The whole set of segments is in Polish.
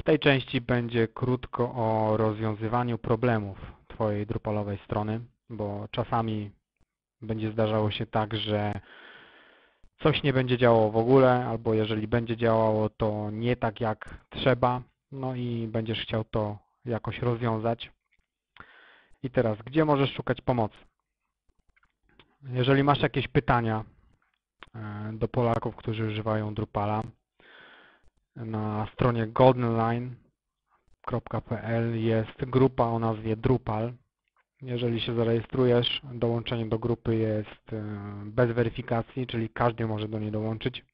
W tej części będzie krótko o rozwiązywaniu problemów Twojej Drupalowej strony, bo czasami będzie zdarzało się tak, że coś nie będzie działało w ogóle, albo jeżeli będzie działało, to nie tak jak trzeba, no i będziesz chciał to jakoś rozwiązać. I teraz, gdzie możesz szukać pomocy? Jeżeli masz jakieś pytania e, do Polaków, którzy używają Drupala, na stronie goldenline.pl jest grupa o nazwie Drupal. Jeżeli się zarejestrujesz, dołączenie do grupy jest e, bez weryfikacji, czyli każdy może do niej dołączyć.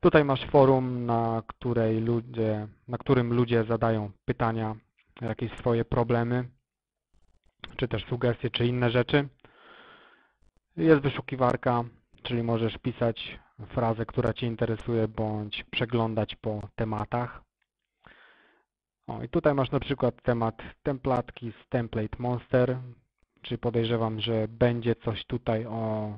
Tutaj masz forum, na, której ludzie, na którym ludzie zadają pytania, jakieś swoje problemy, czy też sugestie, czy inne rzeczy. Jest wyszukiwarka, czyli możesz pisać frazę, która Cię interesuje, bądź przeglądać po tematach. O, i tutaj masz na przykład temat templatki z Template Monster, czy podejrzewam, że będzie coś tutaj o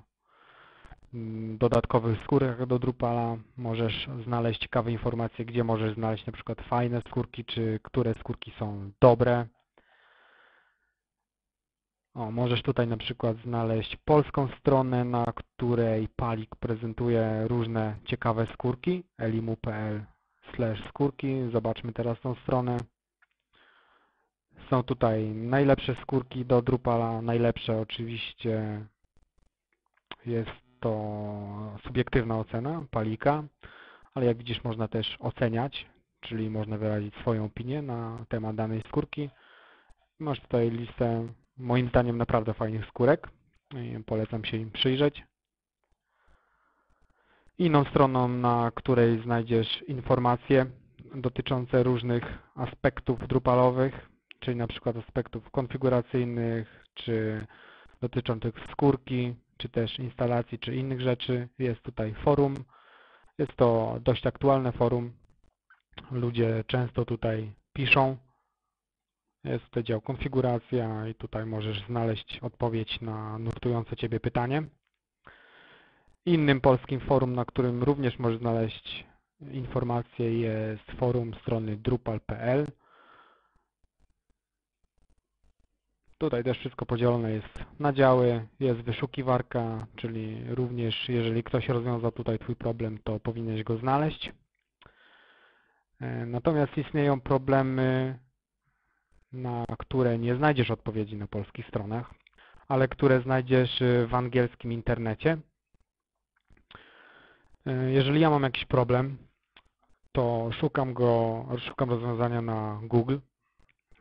mm, dodatkowych skórkach do Drupala. Możesz znaleźć ciekawe informacje, gdzie możesz znaleźć na przykład fajne skórki, czy które skórki są dobre. O, możesz tutaj na przykład znaleźć polską stronę, na której Palik prezentuje różne ciekawe skórki, elimu.pl skórki. Zobaczmy teraz tą stronę. Są tutaj najlepsze skórki do Drupala. Najlepsze oczywiście jest to subiektywna ocena Palika, ale jak widzisz można też oceniać, czyli można wyrazić swoją opinię na temat danej skórki. Masz tutaj listę moim zdaniem naprawdę fajnych skórek. Polecam się im przyjrzeć. Inną stroną, na której znajdziesz informacje dotyczące różnych aspektów drupalowych, czyli na przykład aspektów konfiguracyjnych, czy dotyczących skórki, czy też instalacji, czy innych rzeczy. Jest tutaj forum. Jest to dość aktualne forum. Ludzie często tutaj piszą jest dział konfiguracja i tutaj możesz znaleźć odpowiedź na nurtujące Ciebie pytanie. Innym polskim forum, na którym również możesz znaleźć informacje jest forum strony drupal.pl. Tutaj też wszystko podzielone jest na działy, jest wyszukiwarka, czyli również jeżeli ktoś rozwiązał tutaj Twój problem, to powinieneś go znaleźć. E, natomiast istnieją problemy na które nie znajdziesz odpowiedzi na polskich stronach, ale które znajdziesz w angielskim internecie. Y, jeżeli ja mam jakiś problem, to szukam go, szukam rozwiązania na Google.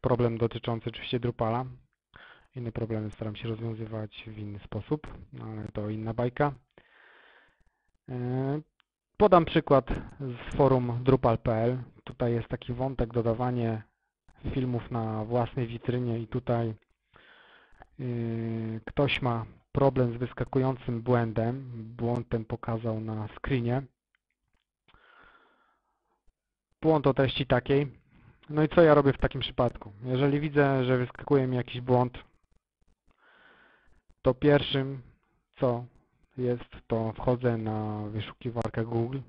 Problem dotyczący oczywiście Drupala. Inne problemy staram się rozwiązywać w inny sposób, ale to inna bajka. Y, podam przykład z forum drupal.pl. Tutaj jest taki wątek dodawanie filmów na własnej witrynie i tutaj yy, ktoś ma problem z wyskakującym błędem. Błąd ten pokazał na screenie. Błąd o treści takiej. No i co ja robię w takim przypadku? Jeżeli widzę, że wyskakuje mi jakiś błąd, to pierwszym co jest, to wchodzę na wyszukiwarkę Google,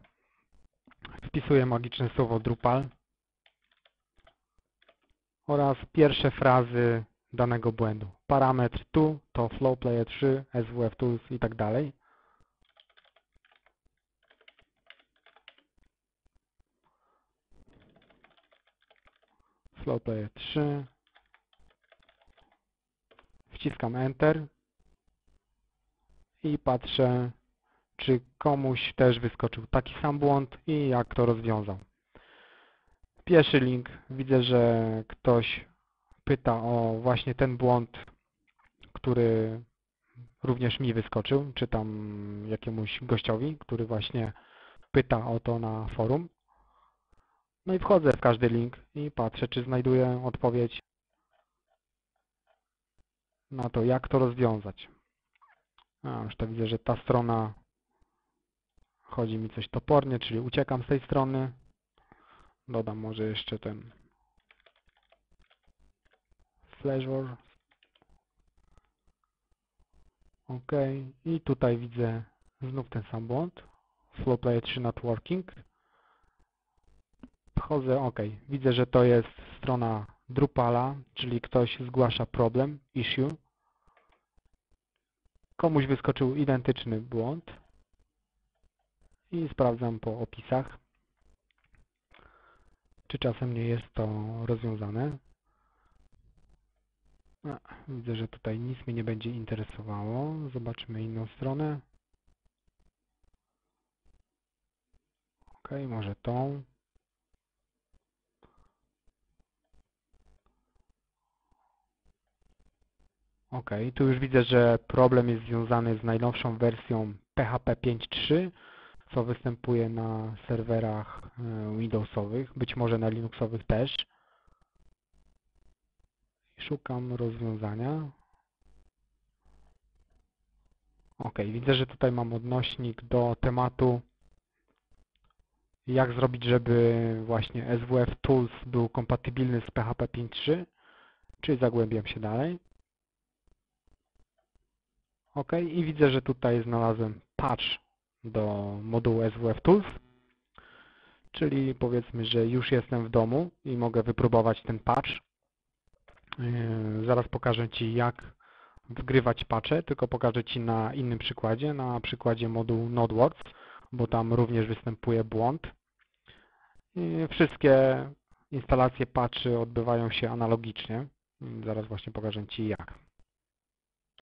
wpisuję magiczne słowo Drupal oraz pierwsze frazy danego błędu. Parametr tu to flowplayer 3, SWF tools i tak dalej. Flowplayer 3. Wciskam Enter i patrzę, czy komuś też wyskoczył taki sam błąd i jak to rozwiązał. Pierwszy link widzę, że ktoś pyta o właśnie ten błąd, który również mi wyskoczył, czy tam jakiemuś gościowi, który właśnie pyta o to na forum. No i wchodzę w każdy link i patrzę, czy znajduję odpowiedź na to, jak to rozwiązać. A, już to widzę, że ta strona chodzi mi coś topornie, czyli uciekam z tej strony. Dodam może jeszcze ten Flashwar. OK. I tutaj widzę znów ten sam błąd. Flowplayer 3 not working. Wchodzę, ok. Widzę, że to jest strona Drupala, czyli ktoś zgłasza problem, issue. Komuś wyskoczył identyczny błąd. I sprawdzam po opisach, czy czasem nie jest to rozwiązane. A, widzę, że tutaj nic mnie nie będzie interesowało. Zobaczmy inną stronę. Ok, może tą. Ok, tu już widzę, że problem jest związany z najnowszą wersją PHP 5.3, co występuje na serwerach e, Windowsowych, być może na Linuxowych też. Szukam rozwiązania. Ok, widzę, że tutaj mam odnośnik do tematu jak zrobić, żeby właśnie SWF Tools był kompatybilny z PHP 5.3, czyli zagłębiam się dalej. Ok, i widzę, że tutaj znalazłem patch do modułu SWF Tools, czyli powiedzmy, że już jestem w domu i mogę wypróbować ten patch. Yy, Zaraz pokażę Ci, jak wgrywać patche, tylko pokażę Ci na innym przykładzie, na przykładzie modułu NodeWords, bo tam również występuje błąd. I Wszystkie instalacje patchy odbywają się analogicznie. Zaraz właśnie pokażę Ci jak.